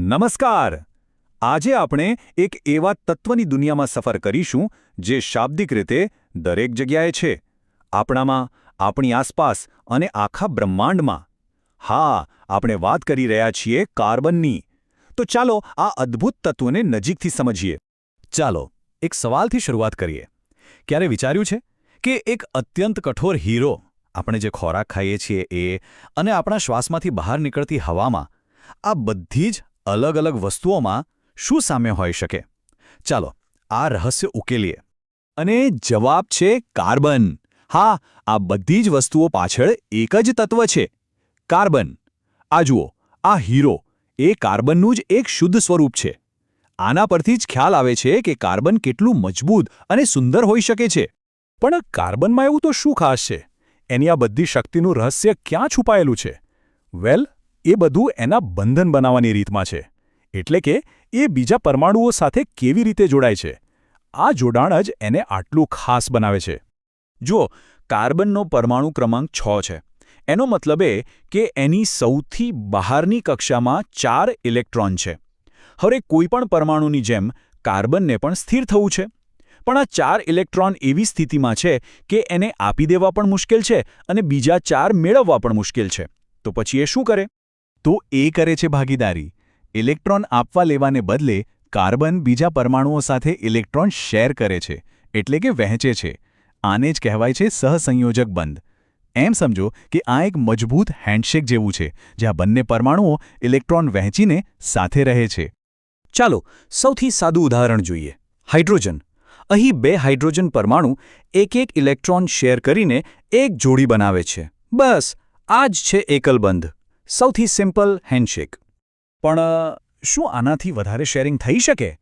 નમસ્કાર. આજે આપણે એક એવા તત્વની દુનિયામાં સફર કરીશું જે શાબ્દિક રીતે દરેક જગ્યાએ છે. આપણામાં, આપણી આસપાસ અને આખા બ્રહ્માંડમાં. હા, આપણે વાત કરી રહ્યા છીએ કાર્બનની. તો ચાલો આ અદ્ભુત તત્વને નજીકથી સમજીએ. ચાલો, એક સવાલથી શરૂઆત કરીએ. ક્યારે વિચાર્યું છે કે એક અત્યંત કઠોર હીરો આપણે જે ખોરાક ખાઈએ છીએ એ અને આપણા શ્વાસમાંથી બહાર નીકળતી હવામાં આ બધી જ અલગ અલગ વસ્તુઓમાં શું સામ્ય હોઈ શકે? ચાલો, આ રહસ્ય ઉકેલીએ. અને જવાબ છે કાર્બન. હા, આ બધી જ વસ્તુઓ પાછળ એક જ તત્વ છે. કાર્બન. આ જુઓ, આ હીરો, એ કાર્બનનું જ એક શુદ્ધ સ્વરૂપ છે. આના પરથી જ ખ્યાલ આવે છે કે કાર્બન કેટલું મજબૂત અને સુંદર હોઈ શકે છે. પણ કાર્બનમાં એવું તો શું ખાસ છે? એની આ બધી શક્તિનું રહસ્ય ક્યાં છુપાયેલું છે? વેલ એ બધું એના બંધન બનાવવાની રીતમાં છે. એટલે કે એ બીજા પરમાણુઓ સાથે કેવી રીતે જોડાય છે? આ જોડાણ જ એને આટલું ખાસ બનાવે છે. જુઓ, કાર્બનનો પરમાણુ ક્રમાંક છ છે. એનો મતલબ એ કે એની સૌથી બહારની કક્ષામાં ચાર ઇલેક્ટ્રોન છે. હવે કોઈપણ પરમાણુની જેમ કાર્બનને પણ સ્થિર થવું છે. પણ આ ચાર ઇલેક્ટ્રોન એવી સ્થિતિમાં છે કે એને આપી દેવા પણ મુશ્કેલ છે અને બીજા ચાર મેળવવા પણ મુશ્કેલ છે. તો પછી એ શું કરે? તો એ કરે છે ભાગીદારી. ઇલેક્ટ્રોન આપવા લેવાને બદલે કાર્બન બીજા પરમાણુઓ સાથે ઇલેક્ટ્રોન શેર કરે છે, એટલે કે વહેંચે છે. આને જ કહેવાય છે સહસંયોજક બંધ. એમ સમજો કે આ એક મજબૂત હેન્ડશેક જેવું છે, જ્યાં બંને પરમાણુઓ ઇલેક્ટ્રોન વહેંચીને સાથે રહે છે. ચાલો, સૌથી સાદું ઉદાહરણ જોઈએ. હાઇડ્રોજન. અહીં બે હાઇડ્રોજન પરમાણુ એક એક ઇલેક્ટ્રોન શેર કરીને એક જોડી બનાવે છે. બસ, આ જ છે એકલબંધ સૌથી સિમ્પલ હેન્ડશેક. પણ, શું આનાથી વધારે શેરિંગ થઈ શકે?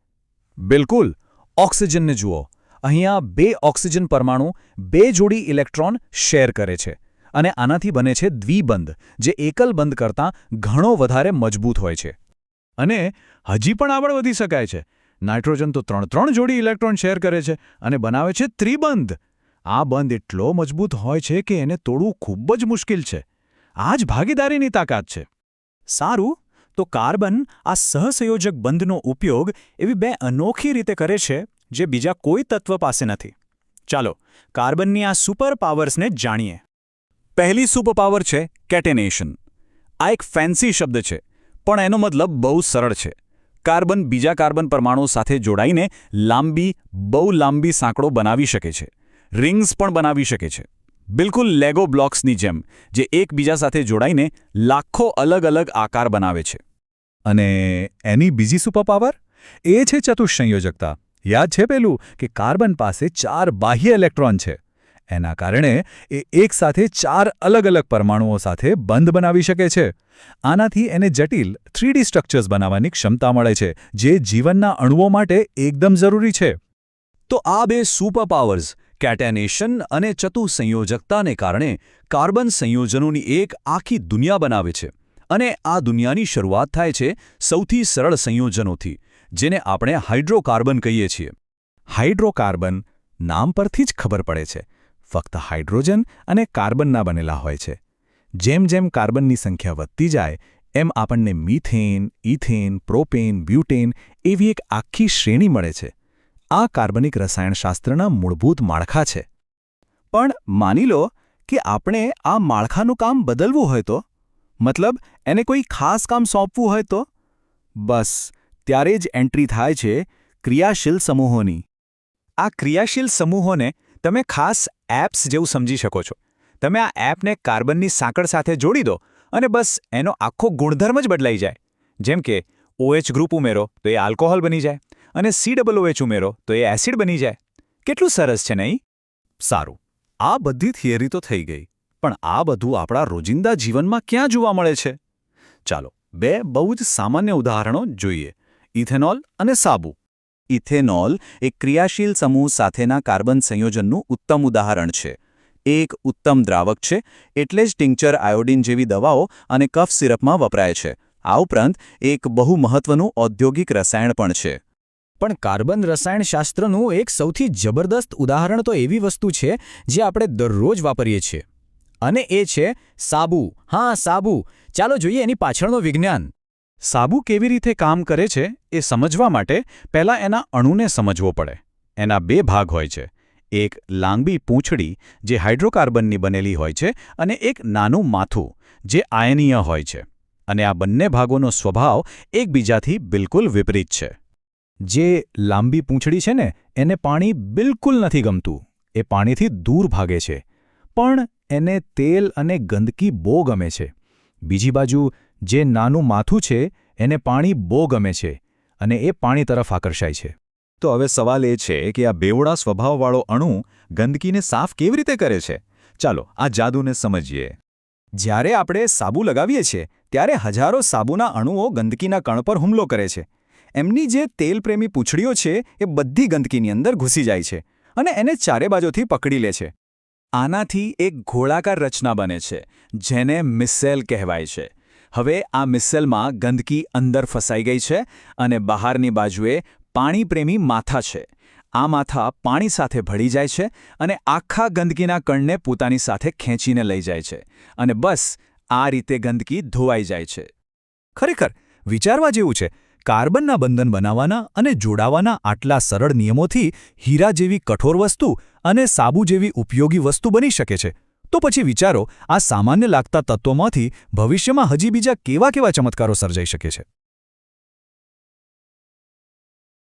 બિલકુલ. ઓક્સિજનને જુઓ. અહીંયા બે ઓક્સિજન પરમાણુ, બે જોડી ઇલેક્ટ્રોન શેર કરે છે. અને આનાથી બને છે દ્વિબંધ, જે એકલ બંધ કરતાં ઘણો વધારે મજબૂત હોય છે. અને હજી પણ આગળ વધી શકાય છે. નાઇટ્રોજન તો ત્રણ ત્રણ જોડી ઇલેક્ટ્રોન શેર કરે છે અને બનાવે છે ત્રિબંધ. આ બંધ એટલો મજબૂત હોય છે કે એને તોડવું ખૂબ જ મુશ્કેલ છે. આ જ ભાગીદારીની તાકાત છે. સારું, તો કાર્બન આ સહસંયોજક બંધનો ઉપયોગ એવી બે અનોખી રીતે કરે છે જે બીજા કોઈ તત્વ પાસે નથી. ચાલો, કાર્બનની આ સુપર પાવર્સને જાણીએ. પહેલી સુપર પાવર છે કેટેનેશન. આ એક ફેન્સી શબ્દ છે, પણ એનો મતલબ બહુ સરળ છે. કાર્બન બીજા કાર્બન પરમાણુ સાથે જોડાઈને લાંબી, બહુ લાંબી સાંકળો બનાવી શકે છે. રિંગ્સ પણ બનાવી શકે છે. બિલકુલ લેગો બ્લોક્સની જેમ, જે એકબીજા સાથે જોડાઈને લાખો અલગ અલગ આકાર બનાવે છે. અને એની બીજી સુપરપાવર એ છે ચતુઃસંયોજકતા યાદ છે પેલું? કે કાર્બન પાસે ચાર બાહ્ય ઇલેક્ટ્રોન છે. એના કારણે એ એકસાથે ચાર અલગ અલગ પરમાણુઓ સાથે બંધ બનાવી શકે છે. આનાથી એને જટિલ થ્રીડી સ્ટ્રક્ચર્સ બનાવવાની ક્ષમતા મળે છે, જે જીવનના અણુઓ માટે એકદમ જરૂરી છે. તો આ બે સુપર પાવર્સ કેટેનેશન અને ચતુસંયોજકતાને કારણે કાર્બન સંયોજનોની એક આખી દુનિયા બનાવે છે અને આ દુનિયાની શરૂઆત થાય છે સૌથી સરળ સંયોજનોથી, જેને આપણે હાઇડ્રોકાર્બન કહીએ છીએ. હાઇડ્રોકાર્બન નામ પરથી જ ખબર પડે છે. ફક્ત હાઇડ્રોજન અને કાર્બનના બનેલા હોય છે. જેમ જેમ કાર્બનની સંખ્યા વધતી જાય, એમ આપણને મિથેન, ઇથેન, પ્રોપેન, બ્યુટેન એવી એક આખી શ્રેણી મળે છે. આ કાર્બનિક રસાયણશાસ્ત્રના મૂળભૂત માળખા છે. પણ માની લો કે આપણે આ માળખાનું કામ બદલવું હોય તો? મતલબ એને કોઈ ખાસ કામ સોંપવું હોય તો? બસ, ત્યારે જ એન્ટ્રી થાય છે ક્રિયાશીલ સમૂહોની. આ ક્રિયાશીલ સમૂહોને તમે ખાસ એપ્સ જેવું સમજી શકો છો. તમે આ એપને કાર્બનની સાંકળ સાથે જોડી દો અને બસ એનો આખો ગુણધર્મ જ બદલાઈ જાય. જેમ કે ઓએચ ગ્રુપ ઉમેરો, તો એ આલ્કોહોલ બની જાય. અને સી ડબલ ઓએચ ઉમેરો, તો એ એસિડ બની જાય. કેટલું સરસ છે નહીં? સારું. આ બધી થિયરી તો થઈ ગઈ, પણ આ બધું આપણા રોજિંદા જીવનમાં ક્યાં જોવા મળે છે? ચાલો, બે બહુ જ સામાન્ય ઉદાહરણો જોઈએ. ઇથેનોલ અને સાબુ. ઇથેનોલ એક ક્રિયાશીલ સમૂહ સાથેના કાર્બન સંયોજનનું ઉત્તમ ઉદાહરણ છે. એક ઉત્તમ દ્રાવક છે, એટલે જ ટિંક્ચર આયોડિન જેવી દવાઓ અને કફ સિરપમાં વપરાય છે. આ ઉપરાંત, એક બહુ મહત્વનું ઔદ્યોગિક રસાયણ પણ છે. પણ કાર્બન રસાયણશાસ્ત્રનું એક સૌથી જબરદસ્ત ઉદાહરણ તો એવી વસ્તુ છે જે આપણે દરરોજ વાપરીએ છીએ. અને એ છે સાબુ. હા, સાબુ. ચાલો જોઈએ એની પાછળનો વિજ્ઞાન. સાબુ કેવી રીતે કામ કરે છે એ સમજવા માટે પહેલાં એના અણુને સમજવો પડે. એના બે ભાગ હોય છે. એક લાંબી પૂંછડી જે હાઇડ્રોકાર્બનની બનેલી હોય છે અને એક નાનું માથું જે આયનીય હોય છે. અને આ બંને ભાગોનો સ્વભાવ એકબીજાથી બિલકુલ વિપરીત છે. જે લાંબી પૂંછડી છે ને, એને પાણી બિલકુલ નથી ગમતું. એ પાણીથી દૂર ભાગે છે. પણ એને તેલ અને ગંદકી બહુ ગમે છે. બીજી બાજુ, જે નાનું માથું છે, એને પાણી બહુ ગમે છે અને એ પાણી તરફ આકર્ષાય છે. તો હવે સવાલ એ છે કે આ બેવડા સ્વભાવવાળો અણુ ગંદકીને સાફ કેવી રીતે કરે છે? ચાલો, આ જાદુને સમજીએ. જ્યારે આપણે સાબુ લગાવીએ છીએ, ત્યારે હજારો સાબુના અણુઓ ગંદકીના કણ પર હુમલો કરે છે. એમની જે તેલપ્રેમી પૂંછડીઓ છે, એ બધી ગંદકીની અંદર ઘૂસી જાય છે અને એને ચારે બાજુથી પકડી લે છે. આનાથી એક ગોળાકાર રચના બને છે, જેને મિસેલ કહેવાય છે. હવે આ મિસેલમાં ગંદકી અંદર ફસાઈ ગઈ છે અને બહારની બાજુએ પાણીપ્રેમી માથા છે. આ માથા પાણી સાથે ભળી જાય છે અને આખા ગંદકીના કણને પોતાની સાથે ખેંચીને લઈ જાય છે અને બસ આ રીતે ગંદકી ધોવાઈ જાય છે. ખરેખર, વિચારવા જેવું છે કાર્બનના બંધન બનાવવાના અને જોડાવાના આટલા સરળ નિયમોથી હીરા જેવી કઠોર વસ્તુ અને સાબુ જેવી ઉપયોગી વસ્તુ બની શકે છે. તો પછી વિચારો, આ સામાન્ય લાગતા તત્વોમાંથી ભવિષ્યમાં હજી બીજા કેવા કેવા ચમત્કારો સર્જાઈ શકે છે?